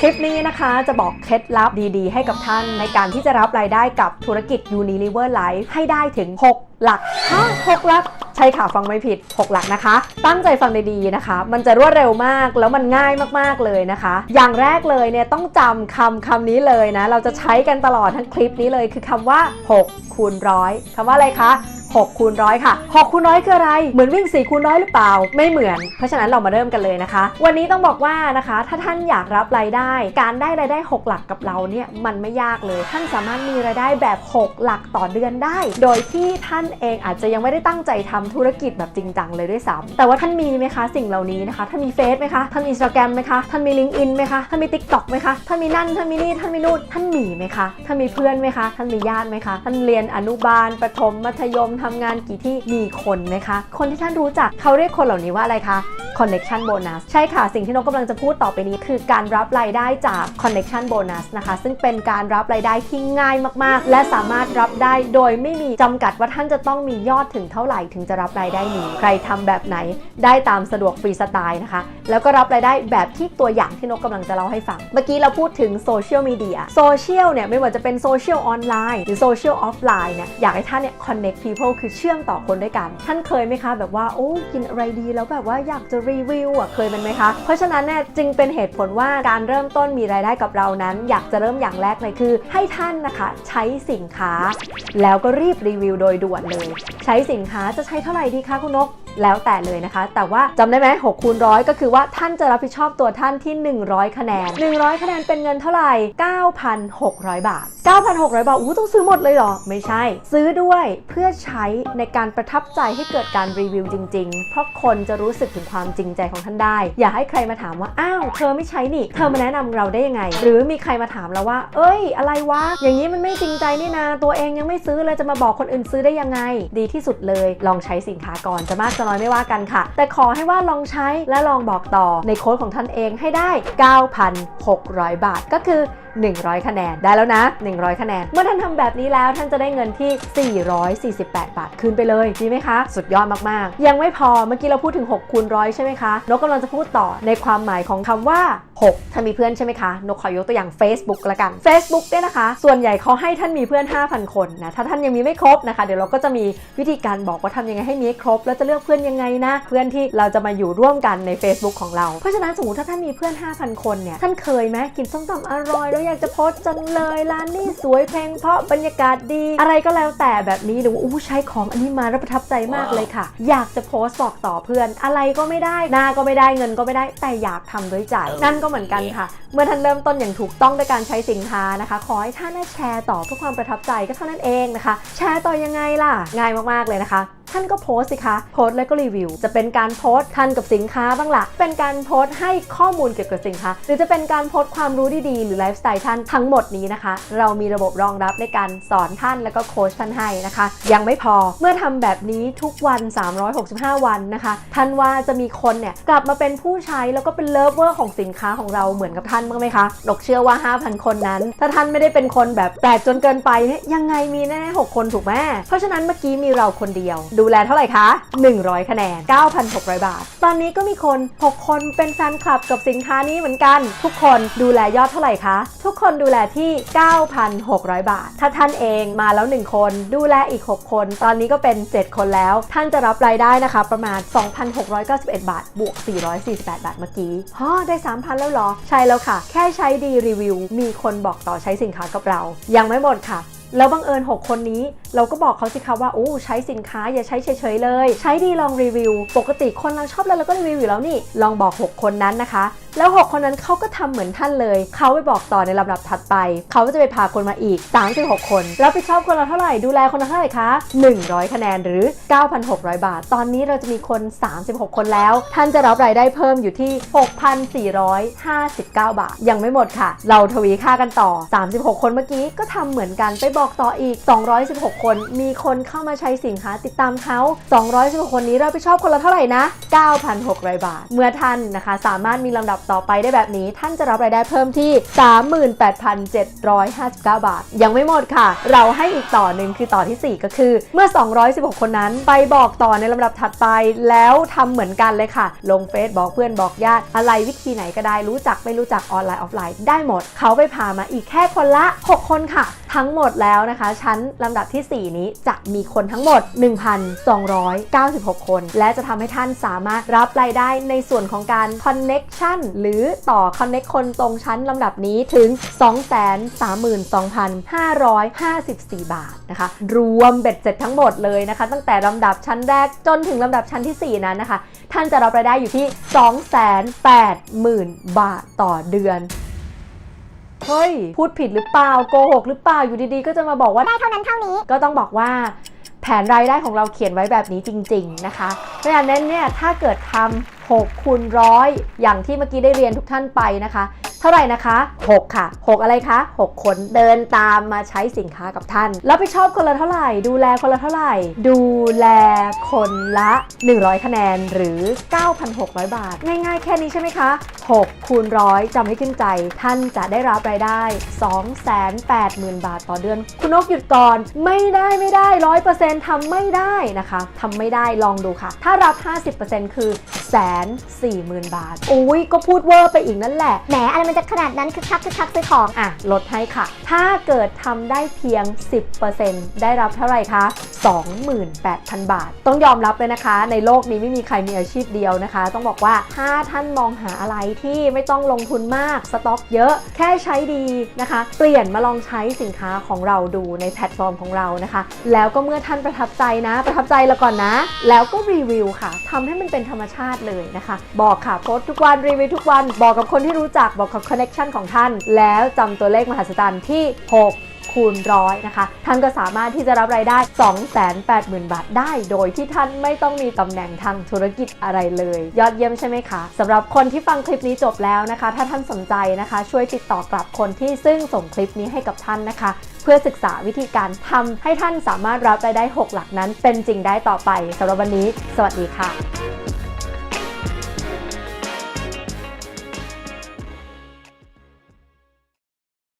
คลิปนี้นะคะจะบอกเคล็ดลับดีๆ ให้กับท่านในการที่จะรับรายได้กับธุรกิจ Unilever Life ให้ได้ถึง 6 หลักฮะ6หลักใช่ค่ะฟังไม่ผิด 6 หลักนะคะ ตั้งใจฟังดีๆนะคะ มันจะรวดเร็วมากแล้วมันง่ายมากๆเลยนะคะ อย่างแรกเลยเนี่ยต้องจำคำคำนี้เลยนะ เราจะใช้กันตลอดทั้งคลิปนี้เลยคือคำว่า 6 คูณร้อยคำว่าอะไรคะ 6คูณร้อยค่ะ6คูณร้อยคืออะไร เหมือนวิ่ง4คูณร้อยหรือเปล่า ไม่เหมือน เพราะฉะนั้นเรามาเริ่มกันเลยนะคะ วันนี้ต้องบอกว่านะคะ ถ้าท่านอยากรับรายได้ การได้รายได้ 6 หลักกับเราเนี่ยมันไม่ยากเลย ท่านสามารถมีรายได้แบบ 6 หลักต่อเดือนได้ โดยที่ท่านเองอาจจะยังไม่ได้ตั้งใจทำธุรกิจแบบจริงจังเลยด้วยซ้ำแต่ว่าท่านมีไหมคะสิ่งเหล่านี้นะคะท่านมีเฟซไหมคะท่านมีอินสตาแกรมไหมคะท่านมีลิงก์อินไหมคะท่านมีทิกต็อกไหมคะท่านมีนั่นท่านมีนี่ท่านมีนู่นท่านมีไหมคะท่านมีเพื่อนไหมคะท่านมีญาติไหมคะท่านเรียนอนุบาลประถมมัธยมททำงานกี่ที่มีคนไหมคะ คนที่ท่านรู้จักเขาเรียกคนเหล่านี้ว่าอะไรคะ connection bonus ใช่ค่ะ สิ่งที่นกกำลังจะพูดต่อไปนี้คือการรับรายได้จาก connection bonus นะคะ ซึ่งเป็นการรับรายได้ที่ง่ายมากๆ และสามารถรับได้โดยไม่มีจำกัดว่าท่านจะต้องมียอดถึงเท่าไหร่ถึงจะรับรายได้นี้ ใครทำแบบไหนได้ตามสะดวกฟรีสไตล์นะคะ แล้วก็รับรายได้แบบที่ตัวอย่างที่นกกำลังจะเล่าให้ฟัง เมื่อกี้เราพูดถึงโซเชียลมีเดีย โซเชียลเนี่ยไม่ว่าจะเป็นโซเชียลออนไลน์หรือโซเชียลออฟไลน์เนี่ยอยากให้ท่านเนี่ย connect people คือเชื่อมต่อคนด้วยกัน ท่านเคยไหมคะแบบว่าโอ้กินอะไรดีแล้วแบบว่าอยากจะรีวิวอะเคยเป็นไหมคะ เพราะฉะนั้นเนี่ยจึงเป็นเหตุผลว่าการเริ่มต้นมีรายได้กับเรานั้น อยากจะเริ่มอย่างแรกเลยคือ ให้ท่านนะคะใช้สินค้า แล้วก็รีบรีวิวโดยด่วนเลย ใช้สินค้าจะใช้เท่าไหร่ดีคะคุณนก แล้วแต่เลยนะคะ แต่ว่าจำได้ไหม6คูณร้อยก็คือว่าท่านจะรับผิดชอบตัวท่านที่ 100 คะแนน 100 คะแนนเป็นเงินเท่าไหร่ 9,600 บาท 9,600 บาท อู้ต้องซื้อหมดเลยเหรอ ไม่ใช่ ซื้อด้วยเพื่อใช้ในการประทับใจให้เกิดการรีวิวจริง ๆ เพราะคนจะรู้สึกถึงความจริงใจของท่านได้ อย่าให้ใครมาถามว่า อ้าว เธอไม่ใช้นี่ เธอมาแนะนำเราได้ยังไง หรือมีใครมาถามเราว่า เอ้ย อะไรวะ อย่างนี้มันไม่จริงใจนี่นา ตัวเองยังไม่ซื้อเลยจะมาบอกคนอื่นซื้อได้ยังไง ดีที่สุดเลย ลองใช้สินค้าก่อน จะมากจะน้อยไม่ว่ากันค่ะ แต่ขอให้ว่าลองใช้และลองบอกต่อในโค้ดของท่านเองให้ได้ 9,600 บาทก็คือ 100 คะแนน ได้แล้วนะ 100 คะแนน เมื่อท่านทำแบบนี้แล้วท่านจะได้เงินที่ 448 บาทคืนไปเลยดีไหมคะ สุดยอดมากๆ ยังไม่พอเมื่อกี้เราพูดถึง6คูณร้อยใช่ไหมคะนกกำลังจะพูดต่อในความหมายของคำว่า 6 ถ้ามีเพื่อนใช่ไหมคะ นกขอยกตัวอย่าง Facebook ละกัน Facebook เนี่ยนะคะ ส่วนใหญ่เขาให้ท่านมีเพื่อน 5,000 คนนะถ้าท่านยังมีไม่ครบนะคะ เดี๋ยวเราก็จะมีวิธีการบอกว่าทำยังไงให้มีให้ครบ แล้วจะเลือกเพื่อนยังไงนะ เพื่อนที่เราจะมาอยู่ร่วมกันใน Facebook ของเราเพราะฉะนั้นสมมติถ้าท่านมีเพื่อน 5,000 คนเนี่ยท่านเคยไหมกินส้มตำอร่อยแล้วอยากจะโพสต์จังเลยร้านนี้สวยเพลงเพราะบรรยากาศดี อะไรก็แล้วแต่แบบนี้หรือว่าอู้ใช้ของอันนี้มาแล้วประทับใจมากเลยค่ะ อยากจะโพสต์บอกต่อเพื่อน อะไรก็ไม่ได้หน้าก็ไม่ได้เงินก็ไม่ได้แต่อยากทำด้วยใจนั่นก็เหมือนกันค่ะ เมื่อท่านเริ่มต้นอย่างถูกต้องด้วยการใช้สินค้านะคะ ขอให้ท่านได้แชร์ต่อเพื่อความประทับใจก็เท่านั้นเองนะคะ แชร์ต่อยังไงล่ะง่ายมากๆเลยนะคะ ท่านก็โพสต์สิคะ โพสต์แล้วก็รีวิว จะเป็นการโพสต์ท่านกับสินค้าบ้างละ่ะ เป็นการโพสต์ให้ข้อมูลเกี่ยวกับสินค้า หรือจะเป็นการโพสต์ความรู้ดีๆ หรือไลฟ์สไตล์ท่านทั้งหมดนี้นะคะ เรามีระบบรองรับในการสอนท่านแล้วก็โค้ชท่านให้นะคะ ยังไม่พอ เมื่อทำแบบนี้ทุกวัน 365 วันนะคะ ท่านว่าจะมีคนเนี่ยกลับมาเป็นผู้ใช้แล้วก็เป็นเลิฟเวอร์ของสินค้าของเราเหมือนกับท่านบ้างไหมคะนกเชื่อว่า 5,000 คนนั้น ถ้าท่านไม่ได้เป็นคนแบบแปลกจนเกินไปเนี่ยยังไงมีแน่ๆ6คนถูกไหมเพราะฉะนั้นเมื่อกี้มีเราคนเดียวดููแลเท่าไหร่คะ 100 คะแนน 9,600 บาท ตอนนี้ก็มีคน 6 คนเป็นแฟนคลับกับสินค้านี้เหมือนกัน ทุกคนดูแลยอดเท่าไหร่คะ ทุกคนดูแลที่ 9,600 บาท ถ้าท่านเองมาแล้ว 1 คน ดูแลอีก 6 คน ตอนนี้ก็เป็น 7 คนแล้ว ท่านจะรับรายได้นะคะ ประมาณ 2,691 บาท บวก 448 บาทเมื่อกี้ฮอได้ 3,000 แล้วหรอ ใช่แล้วค่ะ แค่ใช้ดีรีวิว มีคนบอกต่อใช้สินค้ากับเรา ยังไม่หมดค่ะ แล้วบังเอิญ 6 คนนี้ เราก็บอกเขาสิคะว่าโอ้ใช้สินค้าอย่าใช้เฉยๆเลย ใช้ดีลองรีวิว ปกติคนเราชอบแล้วเราก็รีวิวอยู่แล้วนี่ ลองบอก 6 คนนั้นนะคะ แล้ว 6 คนนั้นเขาก็ทำเหมือนท่านเลย เขาไปบอกต่อในลำดับถัดไป เขาก็จะไปพาคนมาอีก 36 คนรับผิดชอบคนละเท่าไหร่ ดูแลคนละเท่าไหร่คะ 100 คะแนนหรือ 9,600 บาท ตอนนี้เราจะมีคน 36 คนแล้ว ท่านจะรับรายได้เพิ่มอยู่ที่ 6,459 บาท ยังไม่หมดค่ะ เราทวีค่ากันต่อ 36 คนเมื่อกี้ก็ทำเหมือนกันไปบอกต่ออีก 216 คน มีคนเข้ามาใช้สินค้าติดตามเขา 216 คนนี้รับผิดชอบคนละเท่าไหร่นะ 9,600 บาท เมื่อท่านนะคะ สามารถมีลำดับต่อไปได้แบบนี้ ท่านจะรับรายได้เพิ่มที่ 38,759 บาท ยังไม่หมดค่ะ เราให้อีกต่อหนึ่งคือต่อทีสี่ 4 ก็คือ เมื่อ 216 คนนั้นไปบอกต่อในลำดับถัดไป แล้วทำเหมือนกันเลยค่ะ ลงเฟซบอกเพื่อนบอกญาติอะไรวิธีไหนก็ได้รู้จักไม่รู้จักออนไลน์ออฟไลน์ได้หมด เขาไปพามาอีกแค่คนละ 6 คนค่ะ ทั้งหมดแล้วนะคะ ชั้นลำดับทีสี่ 4 นี้จะมีคนทั้งหมด 1,296 คน และจะทำให้ท่านสามารถรับรายได้ในส่วนของการ connection หรือต่อ connect คนตรงชั้นลำดับนี้ถึง 232,554 บาทนะคะ รวมเบ็ดเสร็จทั้งหมดเลยนะคะ ตั้งแต่ลำดับชั้นแรกจนถึงลำดับชั้นทีสี่4 นั้นนะคะ ท่านจะรับรายได้อยู่ที่ 280,000 บาทต่อเดือน เฮ้ย พูดผิดหรือเปล่าโกหกหรือเปล่าอยู่ดีๆ ก็จะมาบอกว่าได้เท่านั้นเท่านี้ ก็ต้องบอกว่าแผนรายได้ของเราเขียนไว้แบบนี้จริง ๆ นะคะเพราะฉะนั้นเนี่ยถ้าเกิดทำ6คูณร้อยอย่างที่เมื่อกี้ได้เรียนทุกท่านไปนะคะ เท่าไหร่นะคะ 6 ค่ะ 6 อะไรคะ 6 คนเดินตามมาใช้สินค้ากับท่าน แล้วไปชอบคนละเท่าไหร่ ดูแลคนละเท่าไหร่ ดูแลคนละ 100 คะแนนหรือ 9,600 บาท ง่ายๆแค่นี้ใช่ไหมคะ6 คูณร้อยจำให้ขึ้นใจ ท่านจะได้รับรายได้ 280,000 บาทต่อเดือน คุณนกหยุดก่อนไม่ได้ไม่ได้100%ทำไม่ได้นะคะทำไม่ได้ลองดูค่ะ ถ้ารับ 50%คือแสนสี่หมื่นบาท อุ้ยก็พูดเวอร์ไปอีกนั่นแหละ แหมอะไรมันจะขนาดนั้นคึกคักคึกคักซื้อของอะลดให้ค่ะ ถ้าเกิดทำได้เพียง 10%ได้รับเท่าไหร่คะ 28,000 บาท ต้องยอมรับเลยนะคะ ในโลกนี้ไม่มีใครมีอาชีพเดียวนะคะ ต้องบอกว่าถ้าท่านมองหาอะไรที่ไม่ต้องลงทุนมาก สต็อกเยอะ แค่ใช้ดีนะคะ เปลี่ยนมาลองใช้สินค้าของเราดูในแพลตฟอร์มของเรานะคะ แล้วก็เมื่อท่านประทับใจนะ ประทับใจแล้วก่อนนะ แล้วก็รีวิวค่ะทำให้มันเป็นธรรมชาติเลยนะคะ บอกค่ะโพสทุกวันรีวิวทุกวัน บอกกับคนที่รู้จักบอกกับคอนเน็ชันของท่าน แล้วจำตัวเลขมหัศจรรย์ที่ 6 คูณร้อยนะคะ ท่านก็สามารถที่จะรับรายได้ 280,000 บาทได้ โดยที่ท่านไม่ต้องมีตำแหน่งทางธุรกิจอะไรเลย ยอดเยี่ยมใช่ไหมคะสำหรับคนที่ฟังคลิปนี้จบแล้วนะคะ ถ้าท่านสนใจนะคะ ช่วยติดต่อกลับคนที่ซึ่งส่งคลิปนี้ให้กับท่านนะคะ เพื่อศึกษาวิธีการทำให้ท่านสามารถรับรายได้ 6 หลักนั้น เป็นจริงได้ต่อไปสำหรับวันนี้ สวัสดีค่ะ